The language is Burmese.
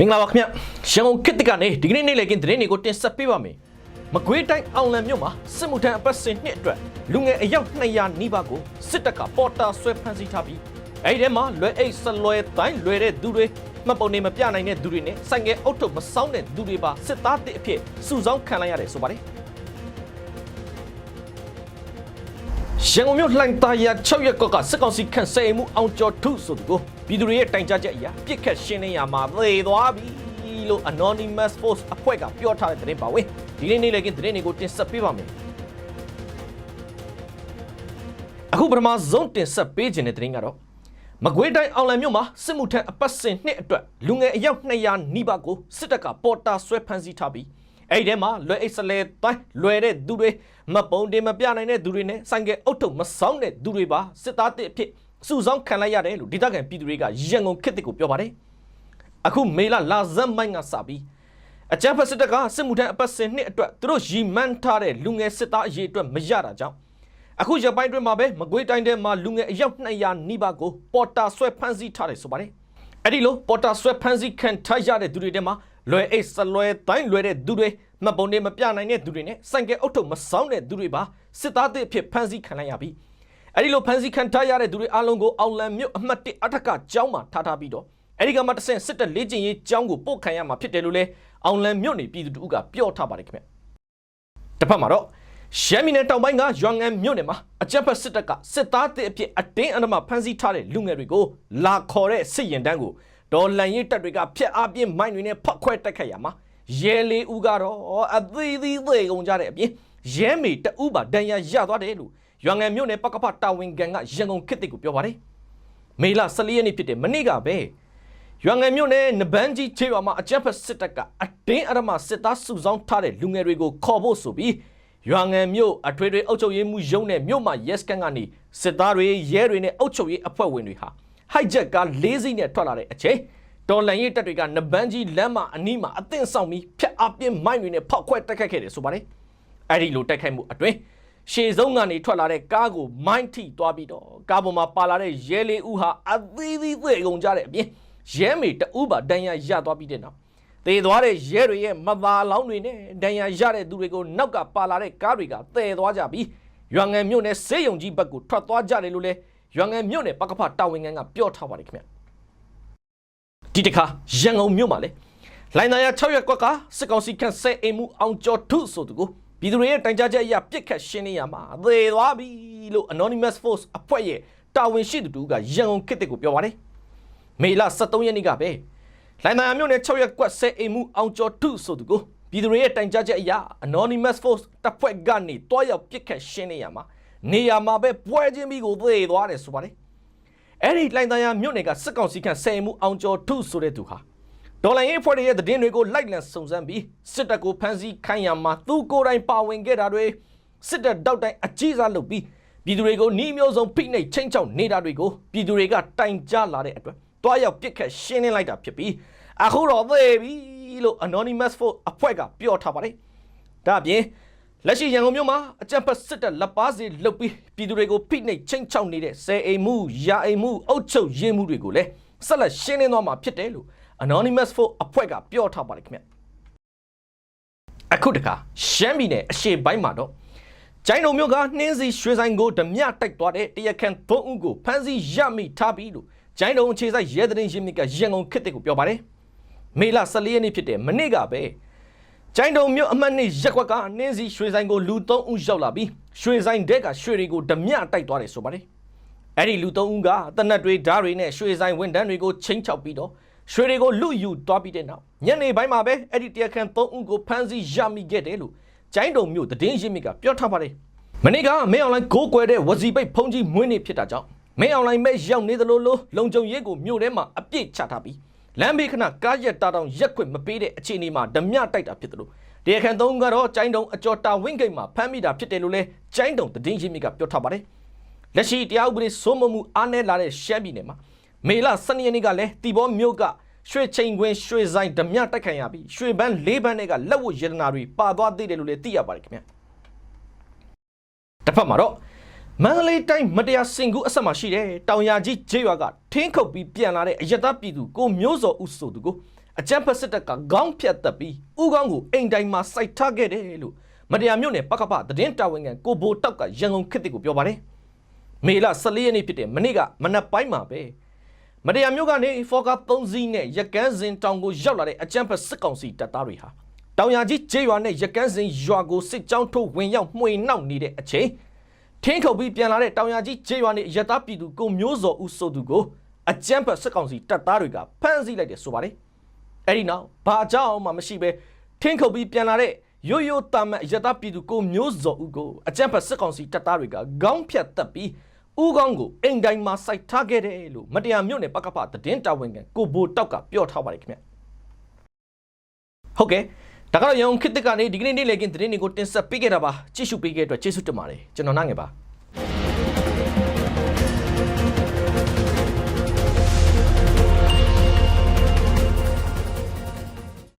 မင်္ဂလာပါခင်ဗျရန်ကုန်ခေတ်သစ်ကနေဒီကနေ့နေ့လည်ကင်းသတင်းတွေကိုတင်ဆက်ပေးပါမယ်မကွေးတိုင်းအောင်လံမြို့မှာစစ်မှုထမ်းအပတ်စဉ်နှစ်အတွက်လူငယ်အယောက်200နီးပါးကိုစစ်တပ်ကပေါ်တာဆွဲဖမ်းဆီးထားပြီးအဲ့ဒီထဲမှာလွယ်အိတ်ဆလွယ်တိုင်းလွယ်တဲ့သူတွေမှတ်ပုံနေမပြနိုင်တဲ့သူတွေနဲ့ဆိုင်ငယ်အုတ်ထုပ်မစောင်းတဲ့သူတွေပါစစ်သားတစ်အဖြစ်စုဆောင်းခံလိုက်ရတယ်ဆိုပါတယ် ရန်ကုန်မြို့လှိုင်သာယာ6ရက်ကွက်ကစစ်ကောင်စီခန့်ဆဲမှုအောင်ကျော်ထုဆိုသူကိုပြည်သူတွေရဲ့တိုင်ကြားချက်အရာပြစ်ခတ်ရှင်းလင်းရမှာသေသွားပြီလို့ Anonymous Force အဖွဲ့ကပြောထားတဲ့သတင်းပါဝင်ဒီနေ့နေ့လည်းကင်းသတင်းတွေကိုတင်ဆက်ပေးပါမယ်အခုပထမဆုံးတင်ဆက်ပေးခြင်းတဲ့သတင်းကတော့မကွေးတိုင်းအောင်လံမြို့မှာစစ်မှုထမ်းအပတ်စဉ်နှစ်အတွက်လူငယ်အယောက်200နီးပါးကိုစစ်တပ်ကပေါ်တာဆွဲဖမ်းဆီးထားပြီး အဲ့ဒီထဲမှာလွယ်အိတ်စလဲတိုင်းလွယ်တဲ့သူတွေမပုံတင်မပြနိုင်တဲ့သူတွေနဲ့ဆိုင်ကယ်အုတ်ထုပ်မဆောင်းတဲ့သူတွေပါစစ်သားတစ်အဖြစ်စုဆောင်းခံလိုက်ရတယ်လို့ဒေသခံပြည်သူတွေကရန်ကုန်ခေတ်တစ်ကိုပြောပါတယ်အခုမေလလာဇက်မိုင်းကစပြီးအကြမ်းဖက်စစ်တပ်ကစစ်မှုထမ်းအပတ်စဉ်နှစ်အတွက်သူတို့ရီမန်းထားတဲ့လူငယ်စစ်သားအရေးအတွက်မရတာကြောင့်အခုရပိုင်းတွင်မှာပဲမကွေးတိုင်းထဲမှာလူငယ်အယောက်200နီးပါးကိုပေါ်တာဆွဲဖမ်းဆီးထားတယ်ဆိုပါတယ်အဲ့ဒီလိုပေါ်တာဆွဲဖမ်းဆီးခံထားရတဲ့သူတွေထဲမှာ လွယ်အိတ်စလွယ်တိုင်းလွယ်တဲ့သူတွေမှတ်ပုံတွေမပြနိုင်တဲ့သူတွေနဲ့စိုက်ကဲအုတ်ထုပ်မဆောင်းတဲ့သူတွေပါစစ်သားတွေအဖြစ်ဖမ်းဆီးခံလိုက်ရပြီးအဲ့ဒီလိုဖမ်းဆီးခံထားရတဲ့သူတွေအလုံးကိုအောင်လံမြို့အမှတ်1အထက်ကကျောင်းမှာထားထားပြီးတော့အဲ့ဒီကမှတဆင့်စစ်တပ်လေ့ကျင့်ရေးကျောင်းကိုပို့ခံရမှာဖြစ်တယ်လို့လဲအောင်လံမြို့နေပြည်သူတို့ကပြောထားပါတယ်ခင်ဗျတစ်ဖက်မှာတော့ရှမ်းပြည်နယ်တောင်ပိုင်းကရွာငံမြို့နယ်မှာအကြမ်းဖက်စစ်တပ်ကစစ်သားတွေအဖြစ်အတင်းအဓမ္မဖမ်းဆီးထားတဲ့လူငယ်တွေကိုလာခေါ်တဲ့စစ်ရင်တန်းကို ဒေါ်လန်ရေးတပ်တွေကဖျက်အားပြင်းမိုင်းတွေနဲ့ဖောက်ခွဲတက်ခတ်ရမှာရဲလေးဦးကတော့အသေးသေးသေးကုန်ကြတဲ့အပြင်ရဲမေတအူးပါဒဏ်ရာရသွားတယ်လို့ရွာငံမြို့နယ်ပကဖတာဝန်ခံကရန်ကုန်ခေတ်တစ်ကိုပြောပါတယ်မေလ14ရက်နေ့ဖြစ်တဲ့မနေ့ကပဲရွာငံမြို့နယ်နဘန်းကြီးချေးရွာမှာအကြမ်းဖက်စစ်တပ်ကအတင်းအဓမ္မစစ်သားစုဆောင်းထားတဲ့လူငယ်တွေကိုခေါ်ဖို့ဆိုပြီးရွာငံမြို့အထွေထွေအုပ်ချုပ်ရေးမှုရုံးနဲ့မြို့မှာရက်စကန်ကနေစစ်သားတွေရဲတွေနဲ့အုပ်ချုပ်ရေးအဖွဲ့ဝင်တွေဟာ ဟိုက်ဂျက်ကလေးစိနဲ့ထွက်လာတဲ့အချိန်တော်လန်ရေးတပ်တွေကနဘန်းကြီးလမ်းမှာအနီးမှာအသင့်ဆောင်ပြီးဖျက်အပြင်းမိုင်းတွေနဲ့ဖောက်ခွဲတိုက်ခတ်ခဲ့တယ်ဆိုပါတယ်အဲ့ဒီလိုတိုက်ခိုက်မှုအတွင်းရှေ့ဆုံးကနေထွက်လာတဲ့ကားကိုမိုင်းထိသွားပြီးတော့ကားပေါ်မှာပါလာတဲ့ရဲလေးဦးဟာအသီးသီးသေကုန်ကြတဲ့အပြင်ရဲမေတအူးပါဒဏ်ရာရသွားပြီးတဲ့နောက်သေသွားတဲ့ရဲတွေရဲ့မသာလောင်းတွေနဲ့ဒဏ်ရာရတဲ့သူတွေကိုနောက်ကပါလာတဲ့ကားတွေကသေသွားကြပြီးရွာငံမြို့နယ်စေယုံကြီးဘက်ကိုထွက်သွားကြတယ်လို့လဲ ရွာငံမြို့နယ်ပကဖတာဝန်ခံကပြောထားပါတယ်ခင်ဗျဒီတခါရန်ကုန်မြို့မှာလဲလိုင်နာယာ6ရက်ကွက်ကစစ်ကောင်စီခန့်ဆဲအိမ်မှုအောင်ကျော်ထုဆိုသူကိုပြည်သူတွေရဲ့တိုင်ကြားချက်အရပြစ်ခတ်ရှင်းနေရမှာသေသွားပြီလို့ Anonymous Force အဖွဲ့ရဲ့တာဝန်ရှိသူတူကရန်ကုန်ခေတ်တစ်ကိုပြောပါတယ်မေလ23ရက်နေ့ကပဲလိုင်နာယာမြို့နယ်6ရက်ကွက်ဆဲအိမ်မှုအောင်ကျော်ထုဆိုသူကိုပြည်သူတွေရဲ့တိုင်ကြားချက်အရ Anonymous Force တပ်ဖွဲ့ကနေတွားရောက်ပြစ်ခတ်ရှင်းနေရမှာ နေရာမှာပဲပွဲချင်းပြီးကိုသေသွားတယ်ဆိုပါတယ်အဲ့ဒီလိုင်တန်ယာမြို့နယ်ကစစ်ကောင်စီခန့်ဆယ်မှုအောင်ကျော်ထုဆိုတဲ့သူဟာဒေါ်လာရေးဖွဲ့ရဲ့သတင်းတွေကိုလိုက်လံစုံစမ်းပြီးစစ်တပ်ကိုဖမ်းဆီးခိုင်းရမှာသူကိုယ်တိုင်ပါဝင်ခဲ့တာတွေစစ်တပ်တောက်တိုင်အကြီးစားလုပ်ပြီးပြည်သူတွေကိုနှီးမျိုးစုံဖိနှိပ်ချင်းချောက်နေတာတွေကိုပြည်သူတွေကတိုင်ကြားလာတဲ့အတွက်တွားရောက်ပြစ်ခတ်ရှင်းလင်းလိုက်တာဖြစ်ပြီးအခုတော့သေပြီလို့ Anonymous Force အဖွဲ့ကပြောထားပါတယ်ဒါအပြင် လက်ရှိရန်ကုန်မြို့မှာအကြံဖတ်စစ်တပ်လက်ပါစီလုတ်ပြီးပြည်သူတွေကိုဖိနှိပ်ချင်းချောက်နေတဲ့ဆယ်အိမ်မှုရာအိမ်မှုအုပ်ချုပ်ရေးမှုတွေကိုလည်းဆက်လက်ရှင်းလင်းသွားမှာဖြစ်တယ်လို့ Anonymous Force အဖွဲ့ကပြောထားပါတယ်ခင်ဗျအခုတခါရှမ်းပြည်နယ်အရှေ့ပိုင်းမှာတော့ကျိုင်းတုံမြို့ကနှင်းစီရွှေဆိုင်ကိုဓမြတိုက်သွားတဲ့တရခန်သုံးဦးကိုဖမ်းဆီးရမိထားပြီလို့ကျိုင်းတုံအခြေစိုက်ရဲသတင်းရင်းမြစ်ကရန်ကုန်ခေတ်တစ်ကိုပြောပါတယ်မေလ14ရက်နေ့ဖြစ်တဲ့မနေ့ကပဲ ကျိုင်းတုံမြို့အမှတ်နှစ်ရက်ကွက်ကနှင်းစီရွှေဆိုင်ကိုလူ3ဦးရောက်လာပြီးရွှေဆိုင်တဲကရွှေတွေကိုဓမြတိုက်သွားတယ်ဆိုပါတယ်အဲ့ဒီလူ3ဦးကတနက်တွေဓာတ်တွေနဲ့ရွှေဆိုင်ဝန်တန်းတွေကိုချင်းချောက်ပြီးတော့ရွှေတွေကိုလူယူသွားပြီးတဲ့နောက်ညနေပိုင်းမှာပဲအဲ့ဒီတရားခံ3ဦးကိုဖမ်းဆီးရမိခဲ့တယ်လို့ကျိုင်းတုံမြို့သတင်းရင်းမြစ်ကပြောထားပါတယ်မနေ့ကမင်းအွန်လိုင်းကိုးကွယ်တဲ့ဝစီပိတ်ဖုန်ကြီးမွေးနေ့ဖြစ်တာကြောင့်မင်းအွန်လိုင်းမဲ့ရောက်နေသလိုလိုလုံခြုံရေးကိုမြို့ထဲမှာအပြည့်ချထားပြီး လမ်းဘေးခဏကားရက်တာတောင်ရက်ခွင့်မပေးတဲ့အခြေအနေမှာဓမြတိုက်တာဖြစ်တယ်လို့တရားခံ3ဦးကတော့ကျိုင်းတုံအကျော်တာဝင်းဂိတ်မှာဖမ်းမိတာဖြစ်တယ်လို့လဲကျိုင်းတုံသတင်းရင်းမြစ်ကပြောထားပါတယ်လက်ရှိတရားဥပဒေစိုးမိုးမှုအားနည်းလာတဲ့ရှမ်းပြည်နယ်မှာမေလ12ရက်နေ့ကလည်းတီဘောမြို့ကရွှေချိန်ခွင်ရွှေဆိုင်ဓမြတိုက်ခံရပြီးရွှေပန်း၄ပန်းတွေကလက်ဝတ်ရတနာတွေပါသွားသေးတယ်လို့လည်းသိရပါတယ်ခင်ဗျတစ်ဖက်မှာတော့ မန္တလေးတိုင်းမတရားစင်ကူအဆက်မှာရှိတဲ့တောင်ယာကြီးကျေးရွာကထင်းခုတ်ပြီးပြန်လာတဲ့အယက်သားပြည်သူကိုမျိုးစောဦးဆိုသူကိုအကြမ်းဖက်စစ်တပ်ကခေါင်းဖြတ်တက်ပြီးဥကောင်းကိုအိမ်တိုင်းမှာစိုက်ထားခဲ့တယ်လို့မတရားမြို့နယ်ပကပသတင်းတာဝန်ခံကိုဘိုတောက်ကရန်ကုန်ခေတ်ကိုပြောပါတယ်မေလ14ရက်နေ့ဖြစ်တဲ့မနေ့ကမနက်ပိုင်းမှာပဲမတရားမြို့ကနေဖော်ကာ3စီးနဲ့ရကန်းစင်တောင်ကိုရောက်လာတဲ့အကြမ်းဖက်စစ်ကောင်စီတပ်သားတွေဟာတောင်ရကြီးကျေးရွာနဲ့ရကန်းစင်ရွာကိုစစ်ကြောင်းထုတ်ဝင်ရောက်မှွေနှောက်နေတဲ့အချိန် ထင်းခုတ်ပြီးပြန်လာတဲ့တောင်ရကြီးဂျေးရွာနေရတာပြည်သူကိုမျိုးစောဦးဆိုသူကိုအကြမ်းဖက်စစ်ကောင်စီတပ်သားတွေကဖမ်းဆီးလိုက်တယ်ဆိုပါတယ်။အဲ့ဒီနောက်ဘာကြောင့်မှမရှိပဲထင်းခုတ်ပြီးပြန်လာတဲ့ရိုးရိုးတာမန်ရတာပြည်သူကိုမျိုးစောဦးကိုအကြမ်းဖက်စစ်ကောင်စီတပ်သားတွေကခေါင်းဖြတ်တက်ပြီးဦးကောင်းကိုအိမ်တိုင်းမှာစိုက်ထားခဲ့တယ်လို့မတရားမြို့နယ်ပကဖသတင်းတာဝန်ခံကိုဘိုတောက်ကပြောထားပါတယ်ခင်ဗျ။ဟုတ်ကဲ့ ဒါကတော့ရန်ကုန်ခေတ်သစ်ကနေဒီကနေ့နေ့လည်ကင်းသတင်းတွေကိုတင်ဆက်ပေးခဲ့တာပါကြည့်ရှုပေးခဲ့တဲ့အတွက်ကျေးဇူးတင်ပါတယ်ကျွန်တော်နိုင်ငယ်ပါ